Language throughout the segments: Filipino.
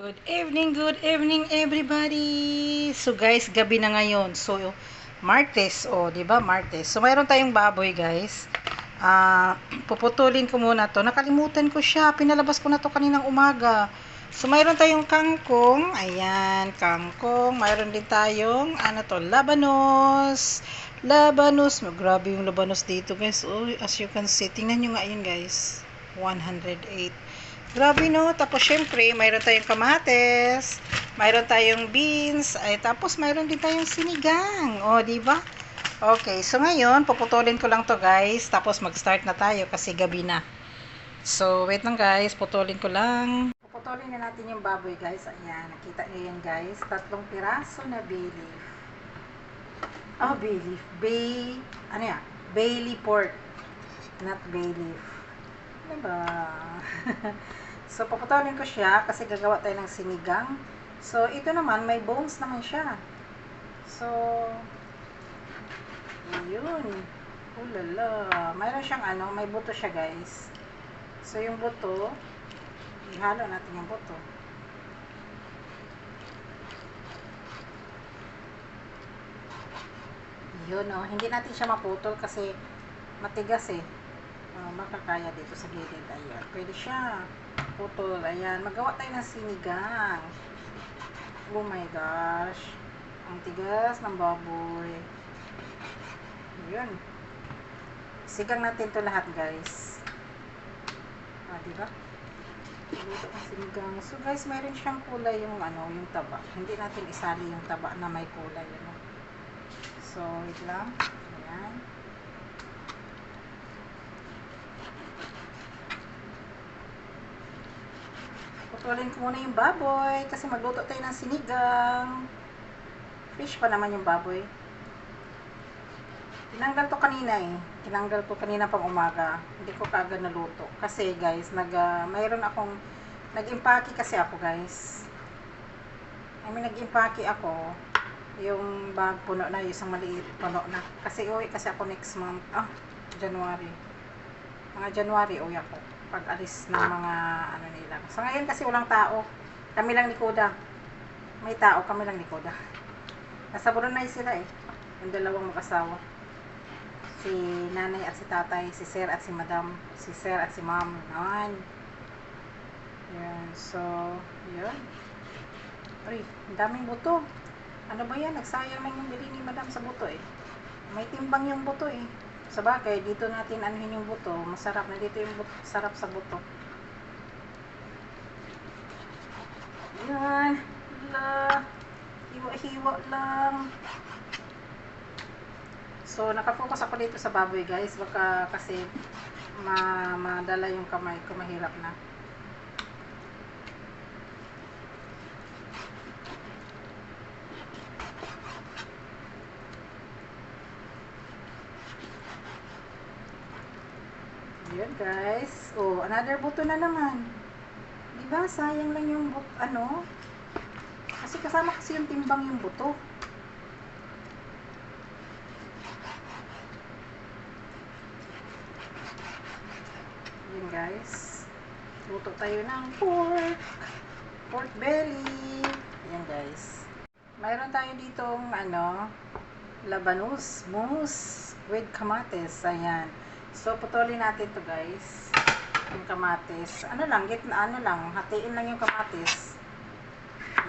Good evening, good evening everybody. So guys, gabi na ngayon. So Martes, oh, 'di ba? Martes. So mayroon tayong baboy, guys. Ah, puputulin ko muna 'to. Nakalimutan ko siya. Pinalabas ko na 'to kaninang umaga. So mayroon tayong kangkong. Ayan, kangkong. Mayroon din tayong ano 'to, labanos. Labanos. Oh, grabe yung labanos dito, guys. Oh, as you can see, tingnan niyo nga 'yun, guys. 108. Grabe no. Tapos syempre, mayroon tayong kamates, mayroon tayong beans, ay tapos mayroon din tayong sinigang. O, di ba? Okay, so ngayon, puputulin ko lang to guys. Tapos mag-start na tayo kasi gabi na. So, wait lang guys. Putulin ko lang. Puputulin na natin yung baboy guys. Ayan, nakita niyo yan guys. Tatlong piraso na bay leaf. Oh, bay leaf. Bay, ano yan? Bailey pork. Not bay leaf. Diba? so, paputulin ko siya kasi gagawa tayo ng sinigang. So, ito naman, may bones naman siya. So, yun. Ulala. Mayroon siyang ano, may buto siya guys. So, yung buto, ihalo natin yung buto. Yun, oh. Hindi natin siya maputol kasi matigas eh. Makakaya dito sa gilid. Ayan. Pwede siya. Putol. Ayan. Magawa tayo ng sinigang. Oh my gosh. Ang tigas ng baboy. Ayan. Sigang natin to lahat guys. Ah, diba? Luto ang sinigang. So guys, meron siyang kulay yung ano, yung taba. Hindi natin isali yung taba na may kulay. Ano. So, wait lang. Ayan. Putulin ko muna yung baboy kasi magluto tayo ng sinigang. Fish pa naman yung baboy. Tinanggal to kanina eh. Tinanggal ko kanina pang umaga. Hindi ko kaagad naluto. Kasi guys, nag, uh, mayroon akong, nag-impake kasi ako guys. I mean, nag-impake ako. Yung bag puno na, yung isang maliit puno na. Kasi uwi kasi ako next month. Ah, January. Mga January uwi ako pag alis ng mga ano nila. So ngayon kasi walang tao. Kami lang ni Koda. May tao, kami lang ni Koda. Nasa Brunei sila eh. Yung dalawang mag-asawa. Si nanay at si tatay, si sir at si madam, si sir at si mom. Yan. Yan. So, yun. Uy, ang daming buto. Ano ba yan? Nagsayang lang yung bili ni madam sa buto eh. May timbang yung buto eh. Sa bagay, dito natin anuhin yung buto. Masarap na dito yung buto, sarap sa buto. Yan. La. Hiwa-hiwa lang. So, nakafocus ako dito sa baboy guys. Baka kasi ma madala yung kamay ko. Mahirap na. Yun guys. Oh, another buto na naman. Diba? Sayang lang yung buto, ano. Kasi kasama kasi yung timbang yung buto. Yun guys. Luto tayo ng pork. Pork belly. Yan guys. Mayroon tayo ditong ano, labanus, mousse with kamates. Ayan. So, putulin natin to guys. Yung kamatis. Ano lang, gitna, ano lang. Hatiin lang yung kamatis.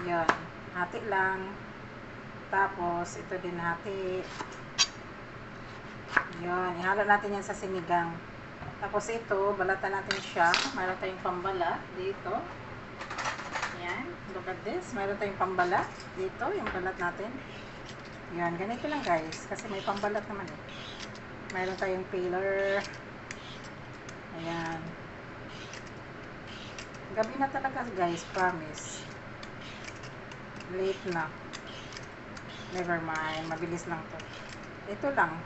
Yan. Hati lang. Tapos, ito din hati. Yan. Ihalo natin yan sa sinigang. Tapos ito, balatan natin siya. Mayroon tayong pambalat dito. Yan. Look at this. Mayroon tayong pambalat dito. Yung balat natin. Yan. Ganito lang guys. Kasi may pambalat naman eh. Mayroon tayong pillar. Ayan. Gabi na talaga guys, promise. Late na. Never mind, mabilis lang to. Ito lang.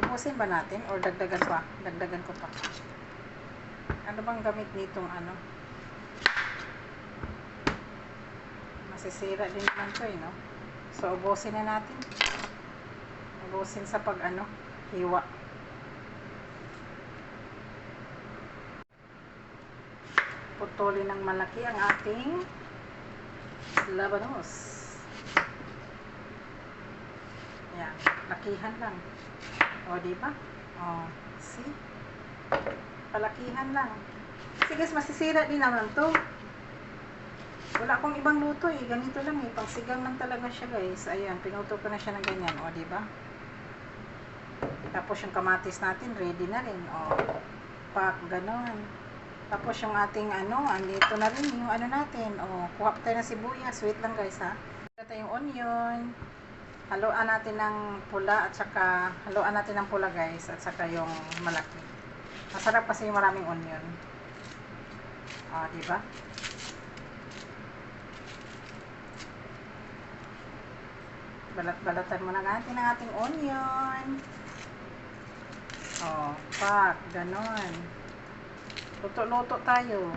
Ubusin ba natin or dagdagan pa? Dagdagan ko pa. Ano bang gamit nitong ano? Masisira din naman to eh, no? So, ubusin na natin. Ubusin sa pag ano, hiwa. putulin ng malaki ang ating labanos. Yan, lakihan lang. O, di ba? O, see? Palakihan lang. Kasi guys, masisira din naman to. Wala akong ibang luto eh. Ganito lang eh. Pangsigang lang talaga siya guys. Ayan, pinuto ko na siya ng ganyan. O, di ba? Tapos yung kamatis natin, ready na rin. O, pak, ganon. Tapos yung ating ano, andito na rin yung ano natin. O, kuha pa tayo ng sibuyas. Wait lang guys ha. Ito yung onion. Haluan natin ng pula at saka haluan natin ng pula guys at saka yung malaki. Masarap kasi yung maraming onion. Ah, di ba? Balat-balatan mo na natin ang ating onion. Oh, pak, ganon. Luto-luto tayo.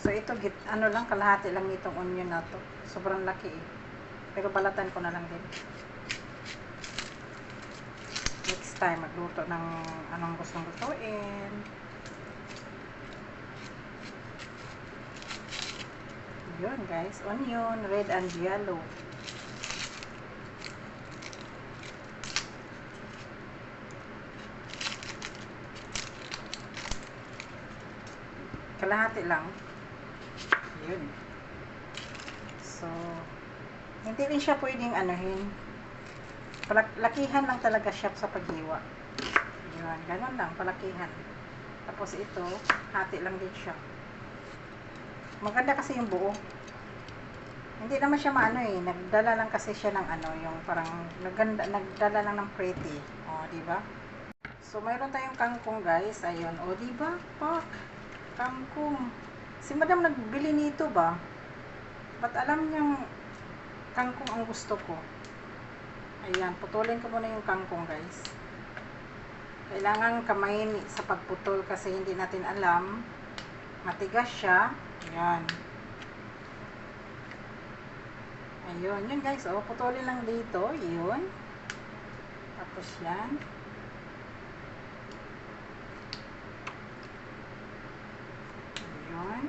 So, ito, git, ano lang, kalahati lang itong onion na to. Sobrang laki eh. Pero balatan ko na lang din. Next time, magluto ng anong gustong lutuin. Yun guys, onion, red and yellow. Kalahati lang. Yun. So, hindi rin siya pwedeng anuhin. Palak- Lakihan lang talaga siya sa paghiwa. Yun, ganun lang, palakihan. Tapos ito, hati lang din siya. Maganda kasi yung buo. Hindi naman siya maano eh, nagdala lang kasi siya ng ano, yung parang naganda, nagdala lang ng pretty. O, di ba? So, mayroon tayong kangkong guys. Ayun, o, di ba? Pak, kangkong. Si madam nagbili nito ba? Ba't alam niyang kangkong ang gusto ko? Ayan, putulin ko muna yung kangkong guys. Kailangan kamayin sa pagputol kasi hindi natin alam. Matigas siya. Ayan. Ayun, yun guys. O, putulin lang dito. Yun. Tapos yan. Ayun.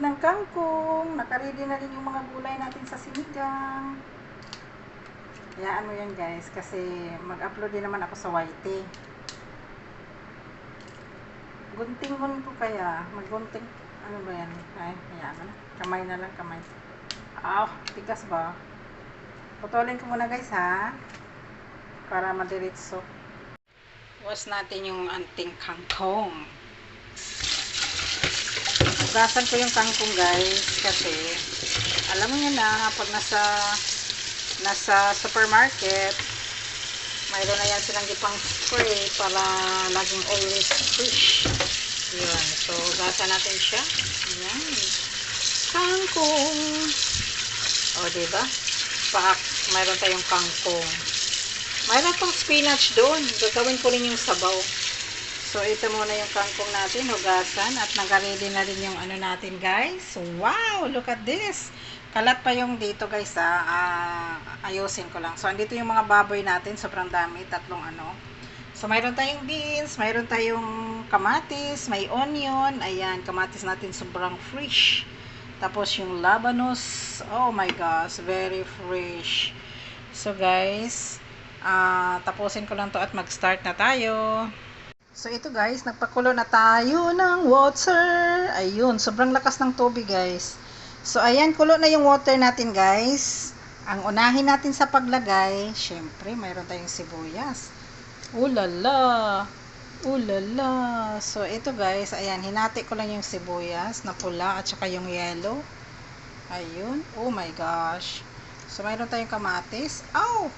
Putol ng kangkong. Nakaredy na rin yung mga gulay natin sa sinigang. Hayaan mo yan guys kasi mag-upload din naman ako sa YT. Guntingon ko kaya. Maggunting. Ano ba yan? Ay, hayaan na. Kamay na lang, kamay. Ah, tigas ba? Putulin ko muna guys ha. Para madiritso. Wash natin yung anting kangkong. Hugasan ko yung kangkong guys kasi alam mo yun na pag nasa nasa supermarket mayroon na yan silang gipang spray para laging always fresh. Yun. So, hugasan natin siya. Ayan. Kangkong. O, diba? Paak, mayroon tayong kangkong. Mayroon pang spinach doon. Gagawin ko rin yung sabaw. So, ito muna yung kangkong natin, hugasan. At nag-ready na rin yung ano natin, guys. Wow! Look at this! Kalat pa yung dito, guys, ah. Ah, ayusin ko lang. So, andito yung mga baboy natin. Sobrang dami. Tatlong ano. So, mayroon tayong beans, mayroon tayong kamatis, may onion. Ayan, kamatis natin sobrang fresh. Tapos yung labanos. Oh my gosh, very fresh. So, guys, ah, tapusin ko lang to at mag-start na tayo. So ito guys, nagpakulo na tayo ng water. Ayun, sobrang lakas ng tubig guys. So ayan, kulo na yung water natin guys. Ang unahin natin sa paglagay, syempre mayroon tayong sibuyas. Ulala! Ulala! So ito guys, ayan, hinati ko lang yung sibuyas na pula at saka yung yellow. Ayun, oh my gosh. So mayroon tayong kamatis. Ow!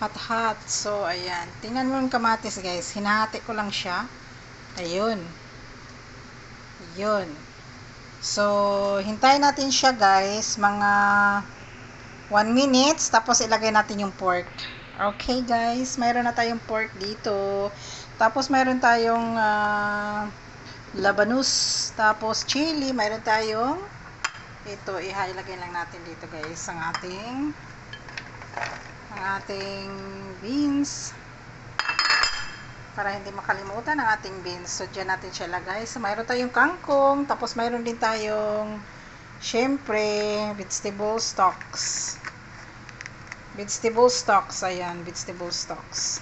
Hot hot. So, ayan. Tingnan mo yung kamatis, guys. Hinahati ko lang siya. Ayun. Yun. So, hintayin natin siya, guys. Mga 1 minutes. Tapos, ilagay natin yung pork. Okay, guys. Mayroon na tayong pork dito. Tapos, mayroon tayong uh, labanus. Tapos, chili. Mayroon tayong ito. Ihalagay lang natin dito, guys. Ang ating ang ating beans para hindi makalimutan ang ating beans. So, dyan natin siya lagay. So, mayroon tayong kangkong, tapos mayroon din tayong, syempre, vegetable stocks. Vegetable stocks, ayan, vegetable stocks.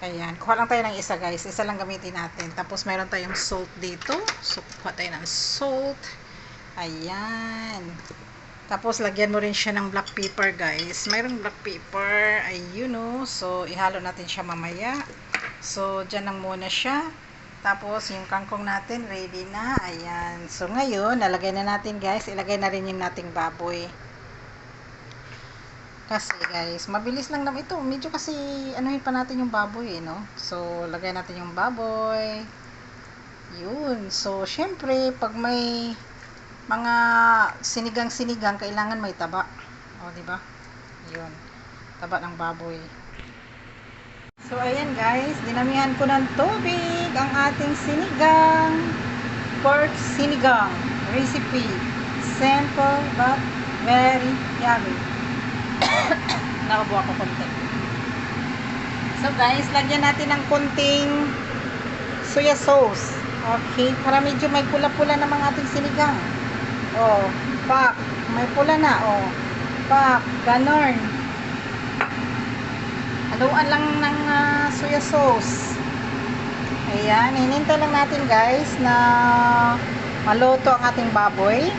Ayan, kuha lang tayo ng isa guys. Isa lang gamitin natin. Tapos mayroon tayong salt dito. So, kuha tayo ng salt. Ayan. Tapos, lagyan mo rin siya ng black pepper, guys. Mayroong black pepper. Ayun, oh. So, ihalo natin siya mamaya. So, dyan lang muna siya. Tapos, yung kangkong natin, ready na. Ayan. So, ngayon, nalagay na natin, guys. Ilagay na rin yung nating baboy. Kasi, guys, mabilis lang naman ito. Medyo kasi, anuhin pa natin yung baboy, eh, no? So, lagay natin yung baboy. Yun. So, syempre, pag may mga sinigang-sinigang, kailangan may taba. O, di ba? Yun. Taba ng baboy. So, ayan guys, dinamihan ko ng tubig ang ating sinigang. Pork sinigang recipe. Simple but very yummy. Nakabuha ko konti. So guys, lagyan natin ng konting soya sauce. Okay, para medyo may pula-pula namang ating sinigang. Oh, pak, may pula na, oh. Pak, ganon. Haluan lang ng ah, soya sauce. Ayan, hinintay lang natin guys na maluto ang ating baboy.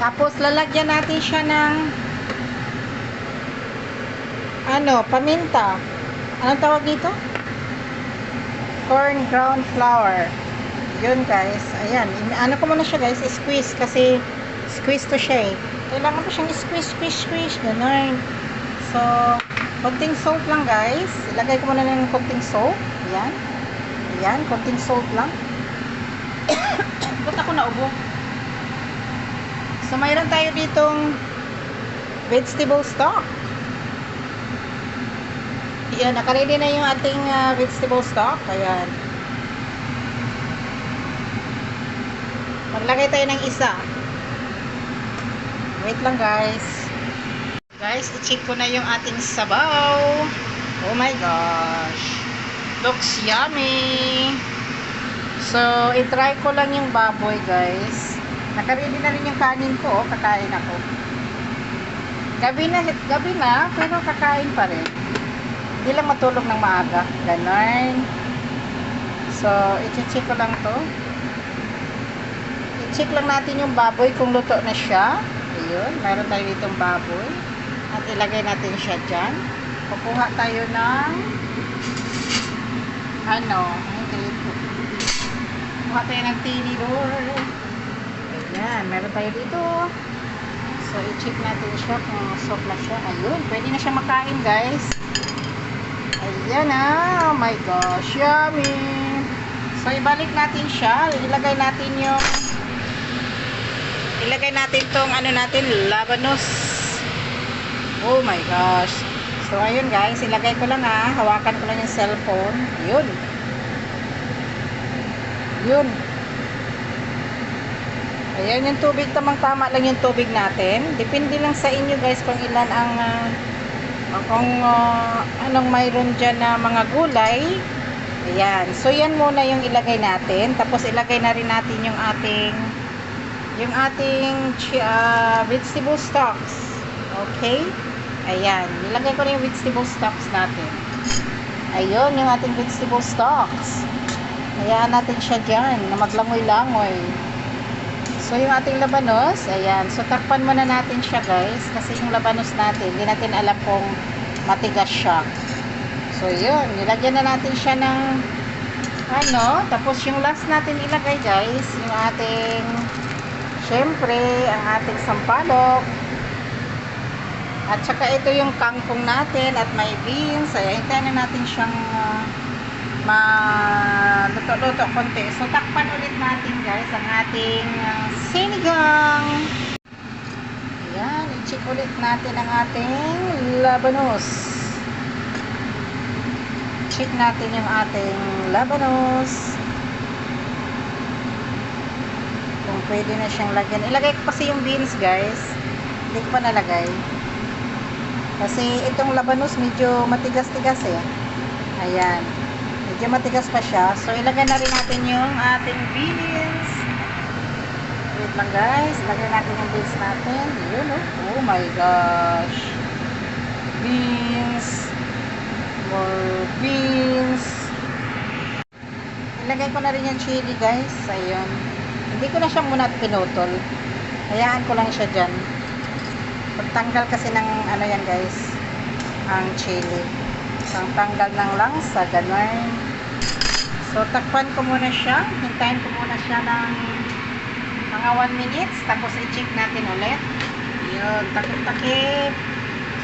Tapos lalagyan natin siya ng ano, paminta. Anong tawag dito? Corn ground flour. Yun guys. Ayan. Ano ko muna siya guys, squeeze kasi squeeze to siya eh. Kailangan ko siyang squeeze, squeeze, squeeze. Ganun. So, konting salt lang guys. Ilagay ko muna ng konting salt. Ayan. Ayan, konting salt lang. Ba't ako naubo? So, mayroon tayo ditong vegetable stock. Yan, nakaready na yung ating ah, vegetable stock. Ayan. Maglagay tayo ng isa. Wait lang guys. Guys, i-check ko na yung ating sabaw. Oh my gosh. Looks yummy. So, i-try ko lang yung baboy guys. Nakaready na rin yung kanin ko. oh. Kakain ako. Gabi na, gabi na, pero kakain pa rin. Hindi lang matulog ng maaga. Ganon. So, i-check ko lang to. I-check lang natin yung baboy kung luto na siya. Ayun, meron tayo ditong baboy. At ilagay natin siya dyan. Kukuha tayo ng ano, hindi ito. Kukuha tayo ng tinidor. Ayan, meron tayo dito. So, i-check natin siya kung soft na siya. Ayun, pwede na siya makain, guys. Ayan ah. Oh my gosh. Yummy. So, ibalik natin siya. Ilagay natin yung ilagay natin tong ano natin, labanos. Oh my gosh. So, ayun guys. Ilagay ko lang ah. Hawakan ko lang yung cellphone. Yun. Yun. Ayan yung tubig. Tamang-tama lang yung tubig natin. Depende lang sa inyo guys kung ilan ang o kung uh, anong mayroon dyan na mga gulay ayan, so yan muna yung ilagay natin tapos ilagay na rin natin yung ating yung ating uh, vegetable stocks okay ayan, nilagay ko na yung vegetable stocks natin ayun yung ating vegetable stocks hayaan natin siya dyan na maglangoy-langoy So, yung ating labanos, ayan. So, takpan muna natin siya, guys. Kasi yung labanos natin, hindi natin alam kung matigas siya. So, yun. Nilagyan na natin siya ng ano. Tapos, yung last natin ilagay, guys, yung ating syempre, ang ating sampalok. At saka ito yung kangkong natin at may beans. Ayan, hintayin na natin siyang uh, maluto-luto konti. So, takpan ulit natin guys ang ating uh, sinigang. Ayan, i-check ulit natin ang ating labanos. Check natin yung ating labanos. Kung pwede na siyang lagyan. Ilagay ko kasi yung beans guys. Hindi ko pa nalagay. Kasi itong labanos medyo matigas-tigas eh. Ayan. Medyo matigas pa siya. So, ilagay na rin natin yung ating beans. Wait lang guys. Ilagay natin yung beans natin. Yun oh. Oh my gosh. Beans. More beans. Ilagay ko na rin yung chili guys. Ayun. Hindi ko na siya muna pinutol. Hayaan ko lang siya dyan. Pagtanggal kasi ng ano yan guys. Ang chili. Ang tanggal ng langsa. Ganun. So, takpan ko muna siya. Hintayin ko muna siya ng mga 1 minutes. Tapos, i-check natin ulit. Yun. Takip-takip.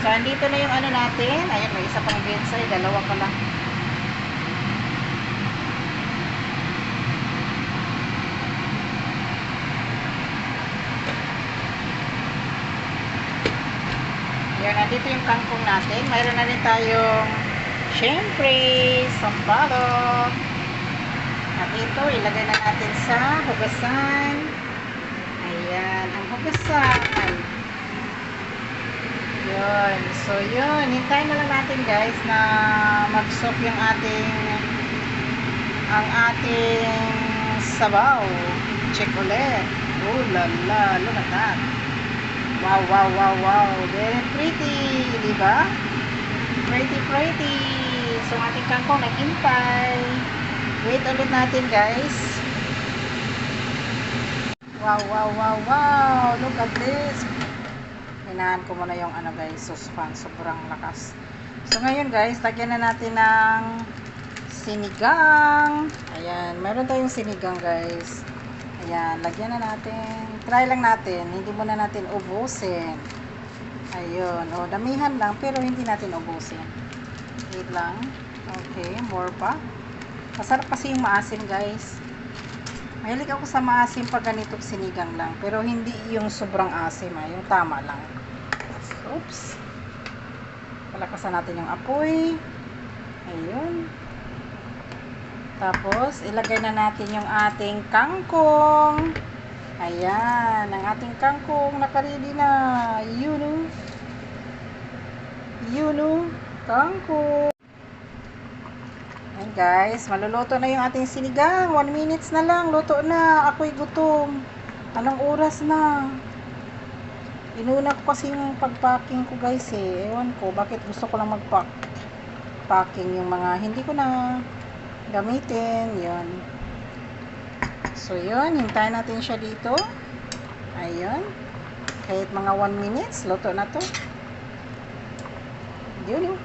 So, andito na yung ano natin. Ayan, may isa pang beans ay. Dalawa pa lang. Nandito yung kangkong natin. Mayroon na rin tayong, syempre, sampalok. At ito, ilagay na natin sa hugasan. Ayan, ang hugasan. Yun. So, yun. Hintayin na lang natin, guys, na mag-soak yung ating ang ating sabaw. Check ulit. Oh, la la. Look at that. Wow, wow, wow, wow. Very pretty, di ba? Pretty, pretty. So, ating kangkong naghintay. Wait ulit natin, guys. Wow, wow, wow, wow. Look at this. Hinahan ko muna yung ano, guys, suspan. Sobrang lakas. So, ngayon, guys, lagyan na natin ng sinigang. Ayan, meron tayong sinigang, guys. Ayan, lagyan na natin. Try lang natin. Hindi muna natin ubusin. Ayun. O, damihan lang. Pero hindi natin ubusin. Wait lang. Okay, more pa. Masarap kasi yung maasim, guys. Mahilig ako sa maasim pag ganito sinigang lang. Pero hindi yung sobrang asim, ah. Yung tama lang. Oops. Palakasan natin yung apoy. Ayun. Tapos, ilagay na natin yung ating kangkong. Ayan, ang ating kangkong nakaredy na. Yun o. Yun o. Kangkong. Ayan guys, maluluto na yung ating sinigang. 1 minutes na lang, luto na. Ako'y gutom. Anong oras na? Inuna ko kasi yung pagpacking ko guys eh. Ewan ko, bakit gusto ko lang magpack packing yung mga hindi ko na gamitin. Yun. So, yun. Hintayin natin siya dito. Ayun. Kahit mga 1 minutes, luto na to. Yun.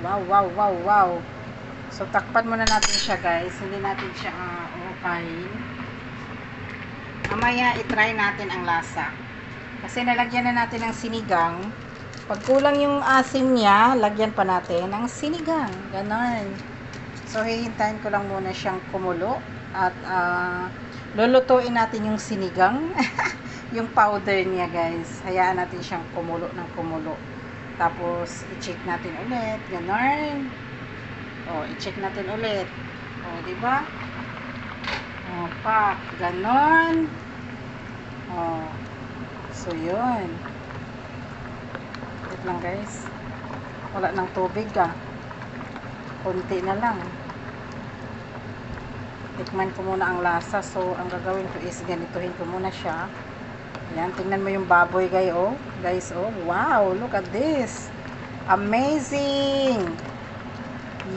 Wow, wow, wow, wow. So, takpan muna natin siya, guys. Hindi natin siya uh, upahin. Mamaya, itry natin ang lasa. Kasi nalagyan na natin ng sinigang. Pag kulang yung asim niya, lagyan pa natin ng sinigang. Ganon. So, hihintayin ko lang muna siyang kumulo. At, ah, lulutuin natin yung sinigang. yung powder niya, guys. Hayaan natin siyang kumulo ng kumulo. Tapos, i-check natin ulit. Ganon. O, i-check natin ulit. O, di ba? O, pak. Ganon. O. So, yun. Wait lang, guys. Wala ng tubig, ah. Kunti na lang. Tikman ko muna ang lasa. So, ang gagawin ko is ganituhin ko muna siya. Ayan, tingnan mo yung baboy, guys, oh. Guys, oh. Wow, look at this. Amazing!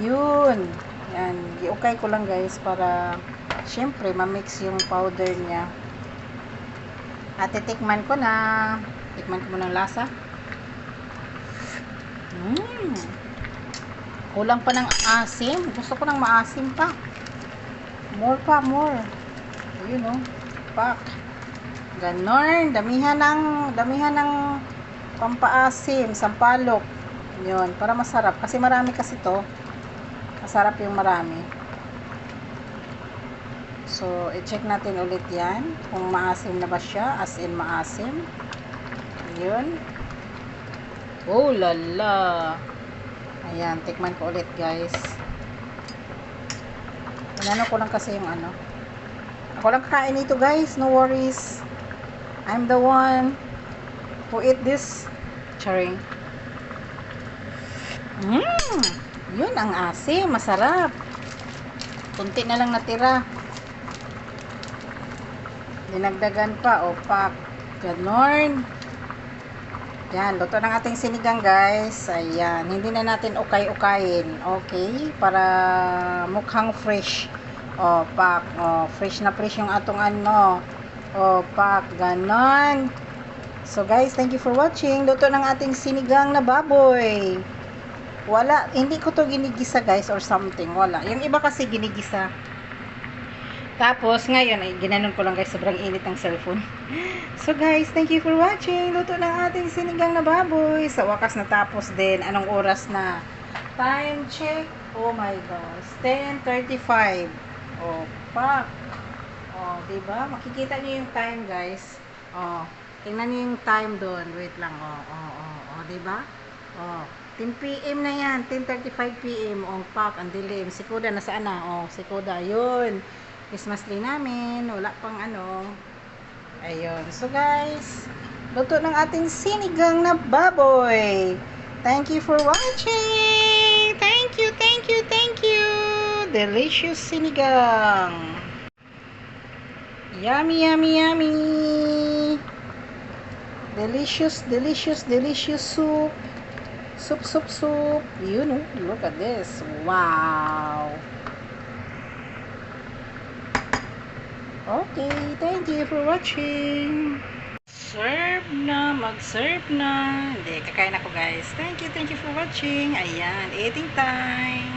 Yun. Yan. I-okay ko lang, guys, para syempre, ma-mix yung powder niya. At titikman ko na. Tikman ko muna ang lasa. Mmm. Kulang pa ng asim. Gusto ko ng maasim pa. More pa, more. Ayun, oh. Pak. Ganon. Damihan ng, damihan ng pampaasim, sampalok. Yun, para masarap. Kasi marami kasi to. Masarap yung marami. So, i-check natin ulit yan. Kung maasim na ba siya. As in, maasim. Yun. Oh, lala. Ayan, tikman ko ulit, guys. Inano ko lang kasi yung ano. Ako lang kakain nito, guys. No worries. I'm the one who eat this. Charing. Mmm! Yun ang asim, masarap. Kunti na lang natira. Dinagdagan pa, opak. Ganon. Yan, luto ng ating sinigang guys. Ayan, hindi na natin ukay-ukayin. Okay? Para mukhang fresh. O, pak. O, fresh na fresh yung atong ano. O, pak. Ganon. So guys, thank you for watching. Luto ng ating sinigang na baboy. Wala, hindi ko to ginigisa guys or something. Wala. Yung iba kasi ginigisa. Tapos, ngayon, ay ginanon ko lang guys, sobrang init ng cellphone. So guys, thank you for watching. Luto ng ating sinigang na baboy. Sa wakas natapos din. Anong oras na? Time check. Oh my gosh. 10.35. Oh, pak. Oh, diba? Makikita niyo yung time guys. Oh, tingnan niyo yung time doon. Wait lang. Oh, oh, oh, oh, diba? Oh, 10 p.m. na yan. 10.35 p.m. Oh, pak, ang dilim. Si Kuda, nasaan na? Oh, si Kuda, yun. Christmas tree namin. Wala pang ano. Ayun. So, guys, luto ng ating sinigang na baboy. Thank you for watching. Delicious sinigang. Yummy, yummy, yummy. Delicious, delicious, delicious soup. Soup, soup, soup. You know, look at this. Wow. Okay, thank you for watching. Serve na, mag-serve na. Hindi, kakain ako guys. Thank you, thank you for watching. Ayan, eating time.